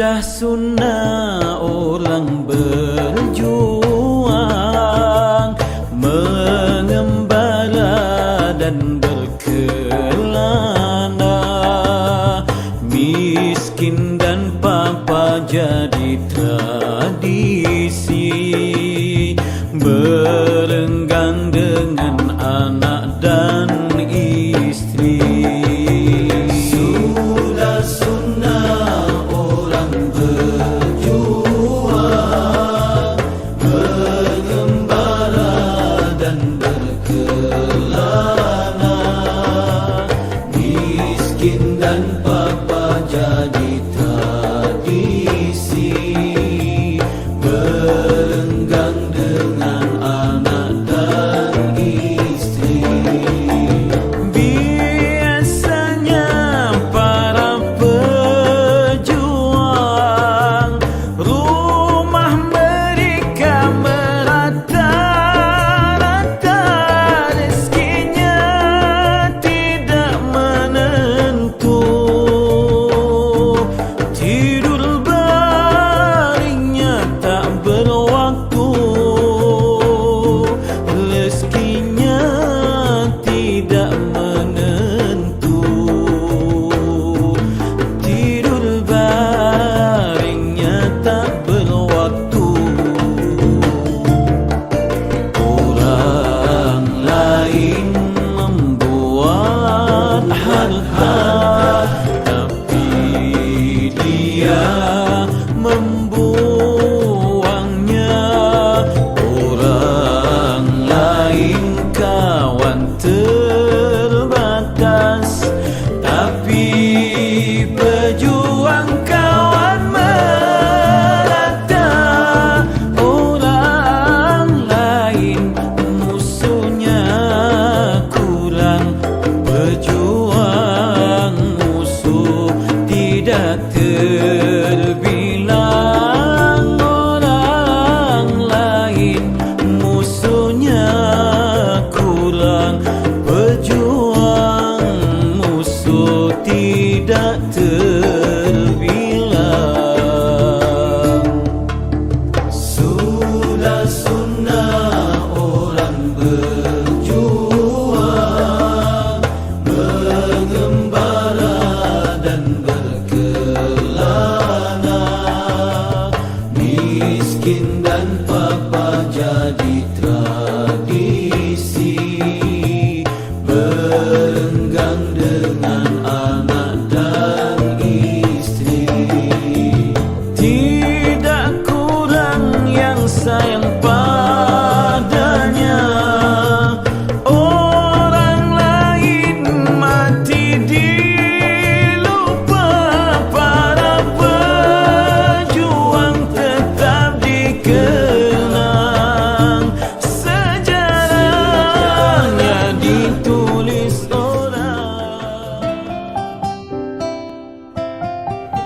Sudah sunnah orang berjuang Mengembara dan berkelana. Miskin dan papa jadi tradisi Berenggang dengan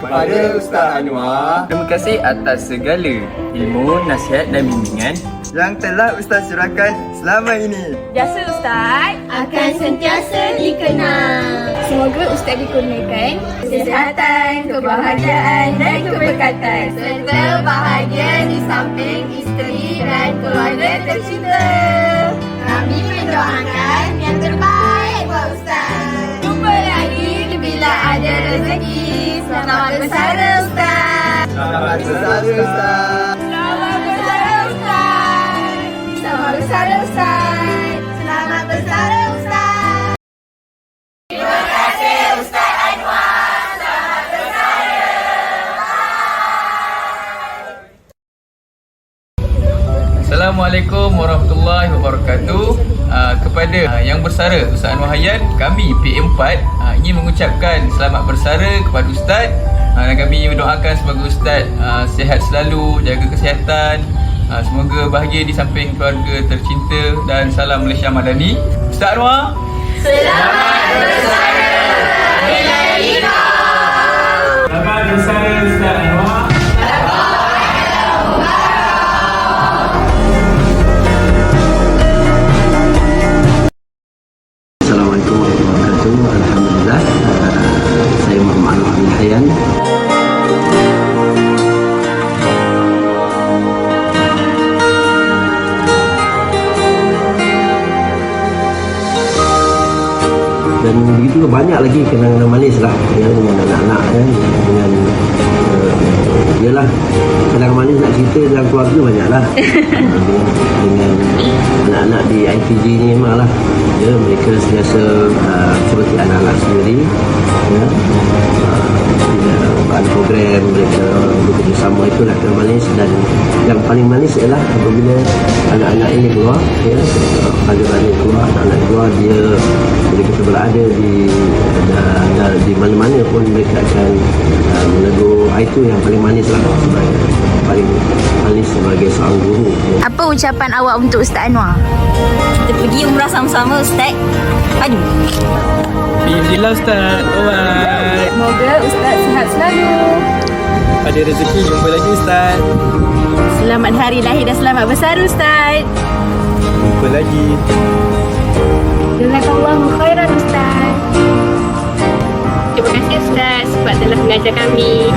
Kepada Ustaz Anwar Terima kasih atas segala ilmu, nasihat dan bimbingan yang telah Ustaz curahkan selama ini. Jasa Ustaz akan sentiasa dikenang. Semoga Ustaz dikurniakan Kesihatan, kebahagiaan dan keberkatan Serta bahagia di samping isteri dan keluarga tercinta. Kami mendoakan yang terbaik buat Ustaz. Ada rezeki. Selamat bersara Ustaz. Selamat bersara Ustaz. Selamat bersara Ustaz Selamat bersara Ustaz. Selamat bersara Ustaz. Assalamualaikum warahmatullahi wabarakatuh uh, Kepada uh, yang bersara Ustaz Anwar Hayat Kami PM4 uh, ingin mengucapkan selamat bersara kepada Ustaz. Uh, Dan kami mendoakan sebagai Ustaz uh, Sihat selalu, jaga kesihatan. Uh, Semoga bahagia di samping keluarga tercinta Dan salam Malaysia Madani. Ustaz Anwar? Selamat bersara Ustaz Anwar lagi kenangan manis lah ya, anak-anak ya, keluarga banyak lah dengan, anak-anak di ITG ni memang lah ya, mereka sentiasa uh, seperti anak-anak sendiri ya, uh, ada program mereka bekerjasama itulah yang manis. Dan yang paling manis ialah apabila anak-anak ini keluar ya. Anak ini keluar anak-anak keluar dia bila kita berada di da, da, di mana-mana pun mereka akan uh, menegur. Ah, itu yang paling manis lah sebagai paling manis sebagai seorang guru. Apa ucapan awak untuk Ustaz Anwar? Kita pergi umrah sama-sama Ustaz. Padu. Alhamdulillah Ustaz. Alright. Semoga Ustaz sihat selalu. Ada rezeki jumpa lagi Ustaz. Selamat hari lahir dan selamat bersara Ustaz. Jumpa lagi. Jazakallahu khairan Ustaz. Terima kasih Ustaz sebab telah mengajar kami.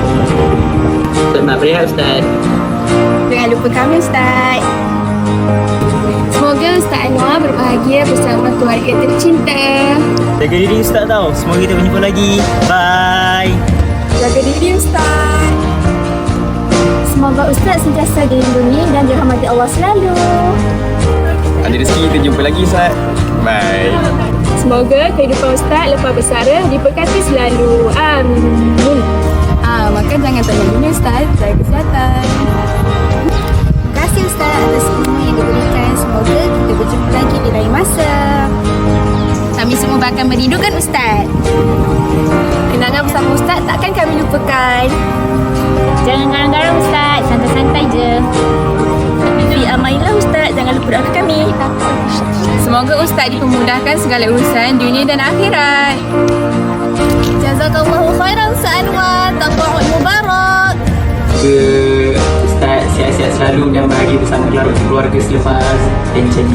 Selamat berehat Ustaz. Jangan lupa kami Ustaz. Semoga Ustaz Anwar berbahagia bersama keluarga tercinta. Jaga diri Ustaz tau. Semoga kita berjumpa lagi. Bye. Jaga diri Ustaz. Semoga Ustaz sentiasa dilindungi dan dirahmati Allah selalu. Ada rezeki kita jumpa lagi Ustaz. Bye. Semoga kehidupan Ustaz lepas bersara diberkati selalu. Amin. Ah, maka jangan tanya dunia Ustaz. Jaga kesihatan. Terima kasih Ustaz atas semua yang diberikan. Semoga kita berjumpa lagi di lain masa. Kami semua bakal merindukan Ustaz. Kenangan bersama Ustaz takkan kami lupakan. Jangan garang-garang Ustaz. Santai-santai je. Fi amailah Ustaz. Jangan lupa doakan kami. Semoga Ustaz dipermudahkan segala urusan dunia dan akhirat. Jazakallahu khairan Ustaz Anwar. Tafa'ul mubarak. Semoga Sihat-sihat selalu dan bahagia bersama keluarga selepas pension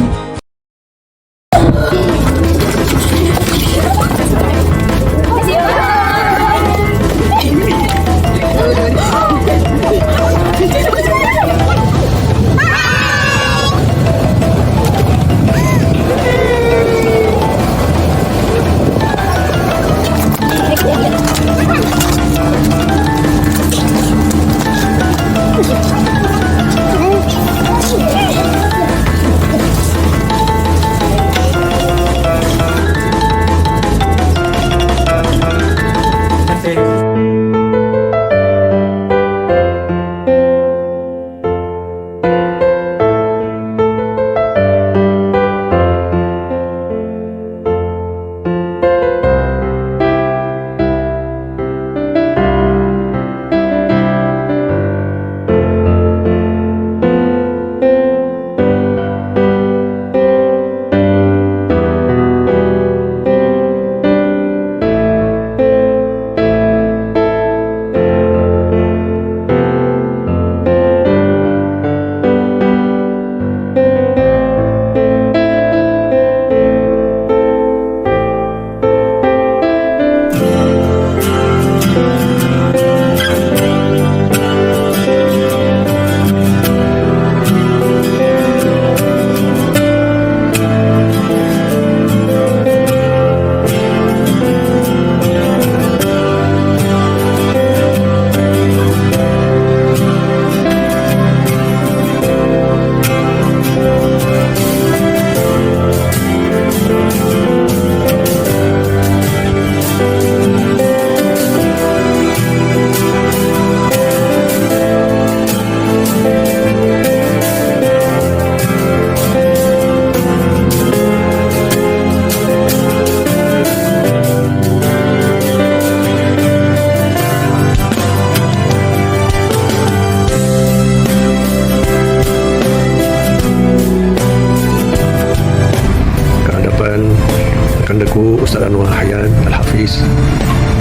Anwar Hayyan Al-Hafiz.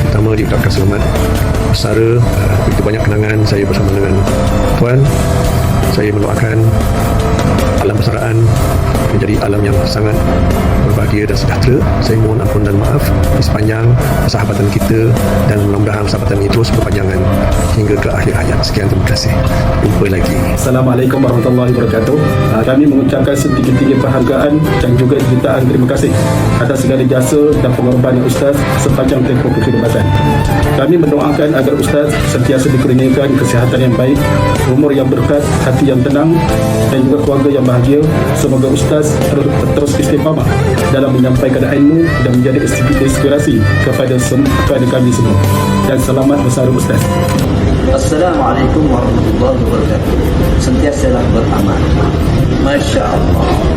Pertama diucapkan selamat. Bersara uh, begitu banyak kenangan saya bersama dengan Tuan. Saya mendoakan alam persaraan menjadi alam yang sangat berbahagia dan sejahtera. Saya mohon ampun dan maaf di sepanjang persahabatan kita dan mudah-mudahan persahabatan ini terus berpanjangan hingga ke akhir hayat. Sekian terima kasih. Jumpa lagi. Assalamualaikum warahmatullahi wabarakatuh. Ah, Kami mengucapkan setinggi-tinggi penghargaan dan juga jutaan terima kasih atas segala jasa dan pengorbanan Ustaz sepanjang tempoh kekhidmatan. Kami mendoakan agar Ustaz sentiasa dikurniakan kesihatan yang baik, umur yang berkat, hati yang tenang dan juga keluarga yang berbahagia. Semoga Ustaz ter- terus istiqamah dalam menyampaikan ilmu dan menjadi inspirasi kepada semua kepada kami semua. Dan selamat bersara Ustaz. Assalamualaikum warahmatullahi wabarakatuh. Sentiasalah beramal. Masya Allah.